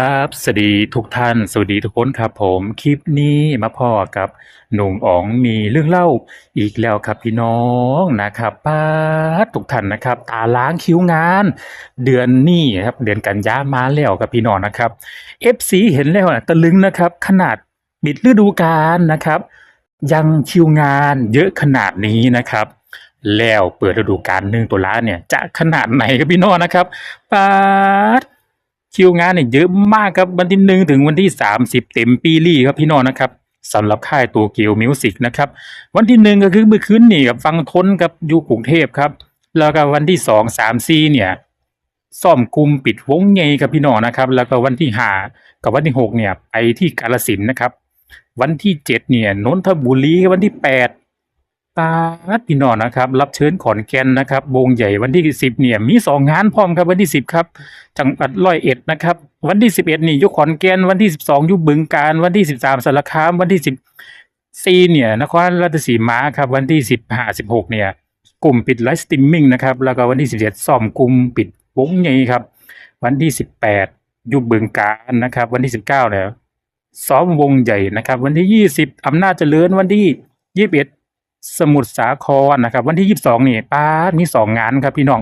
ครับสวัสดีทุกท่าน สวัสดีทุกคนครับผมคลิปนี้มาพ่อกับหนุ่มอ๋องมีเรื่องเล่าอีกแล้วครับพี่น้องนะครับป้าดทุกท่านนะครับ ตาล้างคิ้วงาน เดือนนี้ครับเดือนกันยามาแล้วครับพี่น้องนะครับ FC เห็นแล้วนะตะลึงนะครับ ขนาดปิดฤดูกาลนะครับ ยังคิวงานเยอะขนาดนี้นะครับแล้วเปิดฤดูกาลหนึ่งตุลาเนี่ยจะขนาดไหนครับพี่น้องนะครับป้าด คิวงานเนี่ยเยอะมากครับวันที่หนึ่งถึงวันที่สามสิบเต็มปีรี่ครับพี่น้องนะครับสำหรับค่ายตัวเกียวมิวสิกนะครับวันที่หนึ่งก็คือเมื่อคืนนี่กับฟังทนกับอยู่กรุงเทพครับ แล้วก็วันที่สองสามสี่เนี่ยซ่อมกลุ่มปิดวงใหญ่ครับพี่น้องนะครับ แล้วก็วันที่ห้ากับวันที่หกเนี่ยไปที่กาลสินนะครับ วันที่เจ็ดเนี่ยนนทบุรีวันที่แปด ปาดพี่น้องนะครับ รับเชิญขอนแก่นนะครับวงใหญ่วันที่สิบเนี่ยมีสองงานพร้อมครับวันที่สิบครับจังหวัดร้อยเอ็ดนะครับ วันที่สิบเอ็ดนี่ยุขอนแก่นวันที่สิบสองยุบึงการ วันที่สิบสามสารคาม วันที่สิบสี่เนี่ยนครราชสีมาครับ วันที่สิบห้าสิบหกเนี่ย กลุ่มปิดไลฟ์สตรีมมิ่งนะครับ แล้วก็วันที่สิบเจ็ดซ่อมกลุ่มปิดวงใหญ่ครับ วันที่สิบแปดยุบึงการนะครับ วันที่สิบเก้าเนี่ยซ้อมวงใหญ่นะครับ วันที่ยี่สิบอำนาจเจริญวันที่ยี่สิบเอ็ด สมุทรสาครนะครับ วันที่ยี่สิบสองนี่ป้าดมีสองงานครับพี่น้อง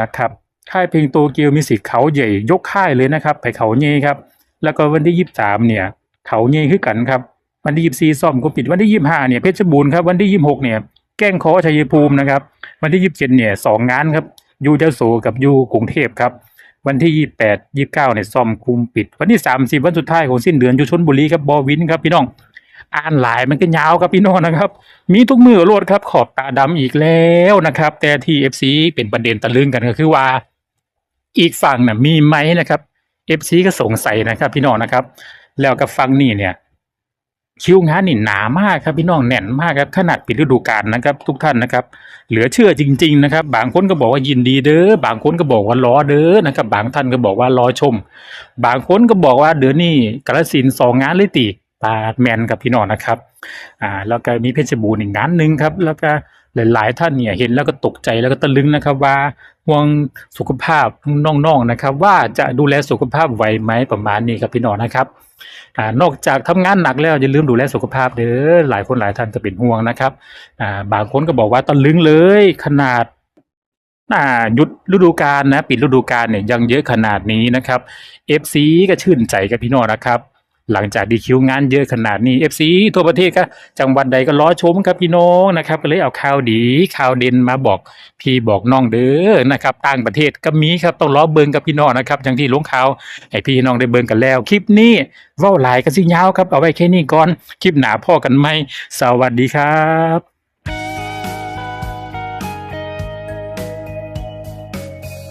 นะครับค่ายเพลงโตเกียวมีสิทธิ์เขาใหญ่ยกค่ายเลยนะครับไปเขาเย่ครับ แล้วก็วันที่ยี่สิบสามเนี่ย เขาเย่คือกันครับ วันที่ยี่สิบสี่ซ่อมก็ปิดวันที่ยี่สิบห้าเนี่ยเพชรบูรณ์ครับวันที่ยี่สิบหกเนี่ยแก้งขอชัยภูมินะครับ วันที่ยี่สิบเจ็ดเนี่ยสองงานครับยูเจ้าโสกับยูกรุงเทพครับ วันที่ยี่แปดยี่เก้าเนี่ยซ่อมคุมปิด วันที่สามสิบวันสุดท้ายของสิ้นเดือนอยู่ชนบุรีครับบอวินครับพี่น้อง อ่านหลายมันก็ยาวครับพี่น้องนะครับ มีทุกมือโลดครับ ขอบตาดำอีกแล้วนะครับ แต่ที่ FC เป็นประเด็นตะลึงกันก็คือว่า อีกฝั่งน่ะมีไหมนะครับ FC ก็สงสัยนะครับ พี่น้องนะครับ แล้วกับฟังนี่เนี่ย คิวงานนี่หนามากครับพี่น้องแน่นมากครับขนาดปิดฤดูกาลนะครับ ทุกท่านนะครับ เหลือเชื่อจริง ๆ นะครับ บางคนก็บอกว่ายินดีเด้อ บางคนก็บอกว่ารอเด้อนะครับ บางท่านก็บอกว่ารอชม บางคนก็บอกว่าเดือนนี้กระสินสองงานเลยติ ปาแมนกับพี่น้องนะครับอ่าแล้วก็มีเพชรบูรณ์อีกงานหนึ่งครับ แล้วก็หลาย ๆ ท่านเนี่ยเห็นแล้วก็ตกใจแล้วก็ตะลึงนะครับว่าห่วงสุขภาพน้องๆนะครับ ว่าจะดูแลสุขภาพไหวไหมประมาณนี้ครับพี่น้องนะครับอ่านอกจากทำงานหนักแล้วอย่าลืมดูแลสุขภาพเด้อหลายคนหลายท่านก็เป็นห่วงนะครับอ่าบางคนก็บอกว่าตะลึงเลยขนาดอ่าหยุดฤดูกาลนะปิดฤดูกาลเนี่ยยังเยอะขนาดนี้นะครับ FC ก็ชื่นใจกับพี่น้องนะครับ หลังจากดีคิวงานเยอะขนาดนี้ FC ทั่วประเทศก็จังหวัดใดก็ล้อชมครับพี่น้องนะครับก็เลยเอาข่าวดีข่าวเด่นมาบอกพี่บอกน้องเด้อนะครับต่างประเทศก็มีครับต้องล้อเบิงกับพี่น้องนะครับอย่างที่ลงข่าวให้พี่น้องได้เบิงกันแล้ว คลิปนี้เว้าหลายก็สิยาวครับเอาไว้แค่นี้ก่อนคลิปหนาพ่อกันไหมสวัสดีครับ